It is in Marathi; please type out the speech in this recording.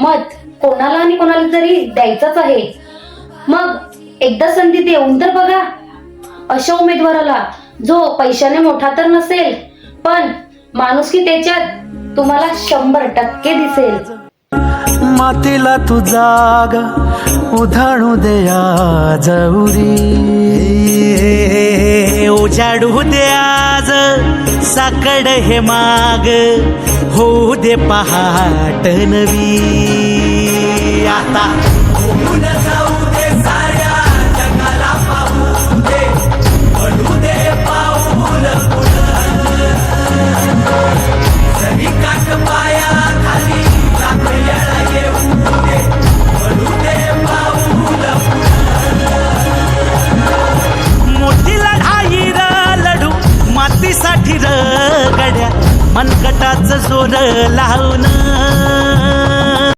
मत कोणाला आणि कोणाला तरी द्यायचंच आहे. मग एकदा संधी देऊन तर बघा. अशा उमेदवाराला जो पैशाने मोठा तर नसेल पण माणूस की त्याच्यात तुम्हाला शंभर टक्के दिसेल. मातीला तू जाग उधाणू दे जवरी. उजाडू दे आज. साकड हे माग. होऊ दे पहाट नवी. आता. गड्या. मनकटाचं सोर लावून